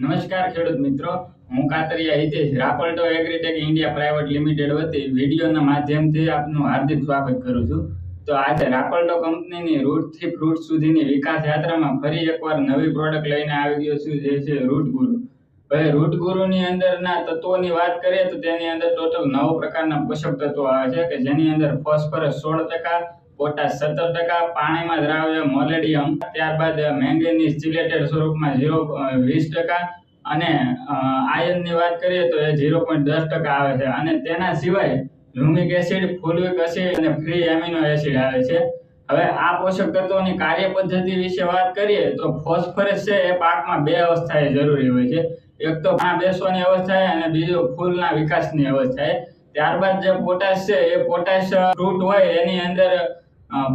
નમસ્કાર ખેડૂત મિત્રો. હું કાતરિયા હિતેશ, રાપલ્ટો એગ્રીટેક ઇન્ડિયા પ્રાઇવેટ લિમિટેડ વતી વિડીયોના માધ્યમથી આપનું હાર્દિક સ્વાગત કરું છું. તો આજે રાપલ્ટો કંપનીની રૂટથી ફ્રૂટ સુધીની વિકાસ યાત્રામાં ફરી એકવાર નવી પ્રોડક્ટ લઈને આવી ગયો છું, જે છે રૂટ ગુરુ હવે રૂટ ગુરુની અંદરના તત્વોની વાત કરીએ તો તેની અંદર ટોટલ નવ પ્રકારના પોષક તત્વો આવે છે કે જેની અંદર ફોસ્ફરસ સોળ ટકા, પોટાશ સત્તર ટકા, પાણીમાં દ્રાવ્ય મોલેડિયમ, ત્યારબાદ મેંગેનીઝ ચિલેટેડ સ્વરૂપમાં ઝીરો વીસ ટકા અને આયર્નની વાત કરીએ તો એ ઝીરો પોઈન્ટ દસ ટકા આવે છે. અને તેના સિવાય લુમિક એસિડ ફોલિક એસિડ અને ફ્રી એમિનો એસિડ આવે છે. હવે આ પોષક તત્વોની કાર્ય પદ્ધતિ વિશે વાત કરીએ તો ફોસ્ફરસ છે, એ પાકમાં બે અવસ્થાએ જરૂરી હોય છે. એક તો પાણા બેસવાની અવસ્થાએ અને બીજું ફૂલના વિકાસની અવસ્થાએ. ત્યારબાદ જે પોટાશ છે, એ પોટાશ ફ્રૂટ હોય, એની અંદર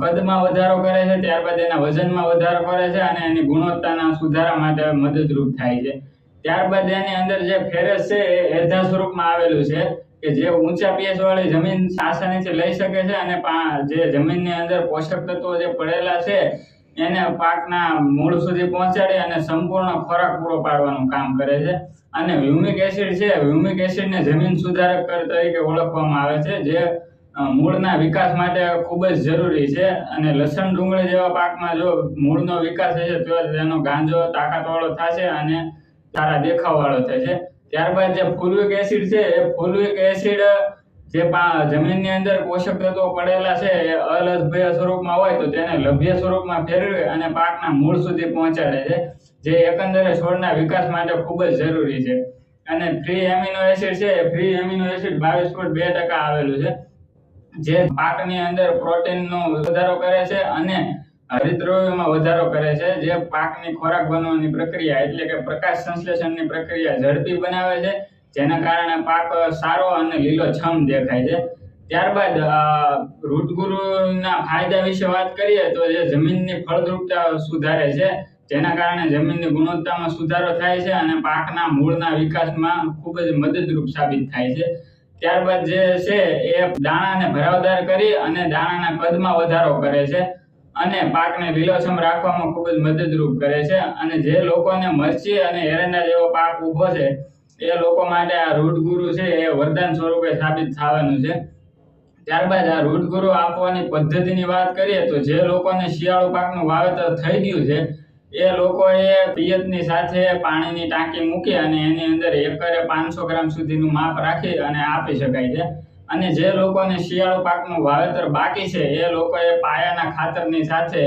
કદમાં વધારો કરે છે, ત્યારબાદ એના વજનમાં વધારો કરે છે અને એની ગુણવત્તાના સુધારા માટે મદદરૂપ થાય છે. ત્યારબાદ એની અંદર જે ફેરસ છે, એ એધા સ્વરૂપમાં આવેલું છે. કે જે ઊંચા પીએચ વાળી જમીન આસાનીથી લઈ શકે છે અને જે જમીનની અંદર પોષક તત્વો જે પડેલા છે, એને પાકના મૂળ સુધી પહોંચાડી અને સંપૂર્ણ ખોરાક પૂરો પાડવાનું કામ કરે છે. અને હ્યુમિક એસિડ છે હ્યુમિક એસિડને જમીન સુધારક તરીકે ઓળખવામાં આવે છે, જે મૂળના વિકાસ માટે ખૂબ જ જરૂરી છે. અને લસણ ડુંગળી જેવા પાકમાં જો મૂળનો વિકાસ થશે તો તેનો ગાંજો, તાકાતવાળો થશે અને સારા દેખાવવાળો થશે. ત્યારબાદ જે ફોલિક એસિડ છે, એ ફોલિક એસિડ, જે જમીનની અંદર પોષક તત્વો પડેલા છે, એ અલભ્ય સ્વરૂપમાં હોય તો તેને લભ્ય સ્વરૂપમાં ફેરવી અને પાકના મૂળ સુધી પહોંચાડે છે, જે એકંદરે છોડના વિકાસ માટે ખૂબ જ જરૂરી છે. અને ફ્રી એમિનો એસિડ છે, એ ફ્રી એમિનો એસિડ બાવીસ પોઈન્ટ બે ટકા આવેલું છે, જે પાકની અંદર પ્રોટીનનો વધારો કરે છે અને હરિતદ્રવ્યમાં વધારો કરે છે, જે પાકની ખોરાક બનવાની પ્રક્રિયા એટલે કે પ્રકાશ સંશ્લેષણની પ્રક્રિયા ઝડપી બનાવે છે, જેના કારણે પાક સારો અને લીલોછમ દેખાય છે. ત્યારબાદ રૂટગુરુના ફાયદા વિશે વાત કરીએ તો જે જમીનની ફળદ્રુપતા સુધારે છે, જેના કારણે જમીનની ગુણવત્તામાં સુધારો થાય છે અને પાકના મૂળના વિકાસમાં ખૂબ જ મદદરૂપ સાબિત થાય છે. ત્યારબાદ જે છે, એ દાણાને ભરાવદાર કરી અને દાણાના કદમાં વધારો કરે છે. અને પાકને લીલોછમ રાખવામાં ખૂબ જ મદદરૂપ કરે છે. અને જે લોકોને મરચી અને એરંડા જેવો પાક ઊભો છે, એ લોકો માટે આ રૂટ ગુરુ છે, એ વરદાન સ્વરૂપે સાબિત થવાનું છે. ત્યારબાદ આ રૂટ ગુરુ આપવાની પદ્ધતિની વાત કરીએ તો જે લોકોને શિયાળુ પાકનું વાવેતર થઈ ગયું છે, એ લોકોએ પિયતની સાથે પાણીની ટાંકી મૂકી અને એની અંદર એકરે પાંચસો ગ્રામ સુધીનું માપ રાખી અને આપી શકાય છે. અને જે લોકોને શિયાળુ પાકનું વાવેતર બાકી છે, એ લોકોએ પાયાના ખાતરની સાથે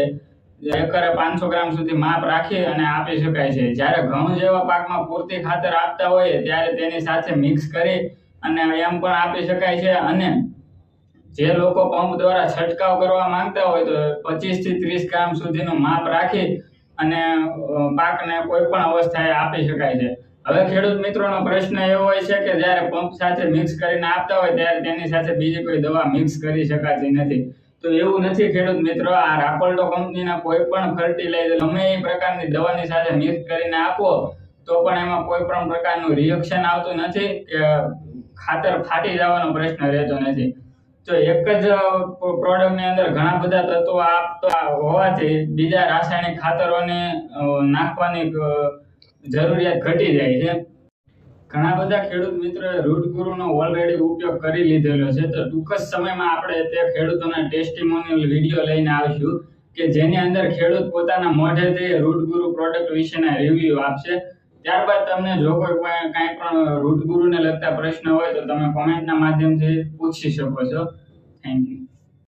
એકરે પાંચસો ગ્રામ સુધી માપ રાખી અને આપી શકાય છે. જ્યારે ઘઉં જેવા પાકમાં પૂરતી ખાતર આપતા હોઈએ, ત્યારે તેની સાથે મિક્સ કરી અને એમ પણ આપી શકાય છે. અને જે લોકો પંપ દ્વારા છંટકાવ કરવા માંગતા હોય, તો પચીસથી ત્રીસ ગ્રામ સુધીનું માપ રાખી અને પાકને કોઈ પણ અવસ્થાએ આપી શકાય છે. હવે ખેડૂત મિત્રોનો પ્રશ્ન એવો હોય છે કે જ્યારે પંપ સાથે મિક્સ કરીને આપતા હોય ત્યારે તેની સાથે બીજી કોઈ દવા મિક્સ કરી શકાતી નથી. તો એવું નથી ખેડૂત મિત્રો, આ રાપોલ્ટો કંપનીના કોઈ પણ ફર્ટિલાઇઝર ગમે એ પ્રકારની દવાની સાથે મિક્સ કરીને આપો, તો પણ એમાં કોઈ પણ પ્રકારનું રિએક્શન આવતું નથી કે ખાતર ફાટી જવાનો પ્રશ્ન રહેતો નથી. તો એક જ પ્રોડક્ટની અંદર ઘણા બધા તત્વો આપતા હોવાથી બીજા રાસાયણિક ખાતરોને નાખવાની જરૂરિયાત ઘટી જાય છે. ઘણા બધા ખેડૂત મિત્રોએ રૂટ ગુરુનો ઓલરેડી ઉપયોગ કરી લીધેલો છે. તો ટૂંક જ સમયમાં આપણે તે ખેડૂતોના ટેસ્ટિમોનિયલ વીડિયો લઈને આવીશું કે જેની અંદર ખેડૂત પોતાના મોઢેથી રૂટ ગુરુ પ્રોડક્ટ વિશેના રિવ્યુ આપશે. ત્યારબાદ તમને જો કોઈ કાંઈ પણ રૂટ ગુરુને લગતા પ્રશ્ન હોય તો તમે કોમેન્ટના માધ્યમથી પૂછી શકો છો. Thank you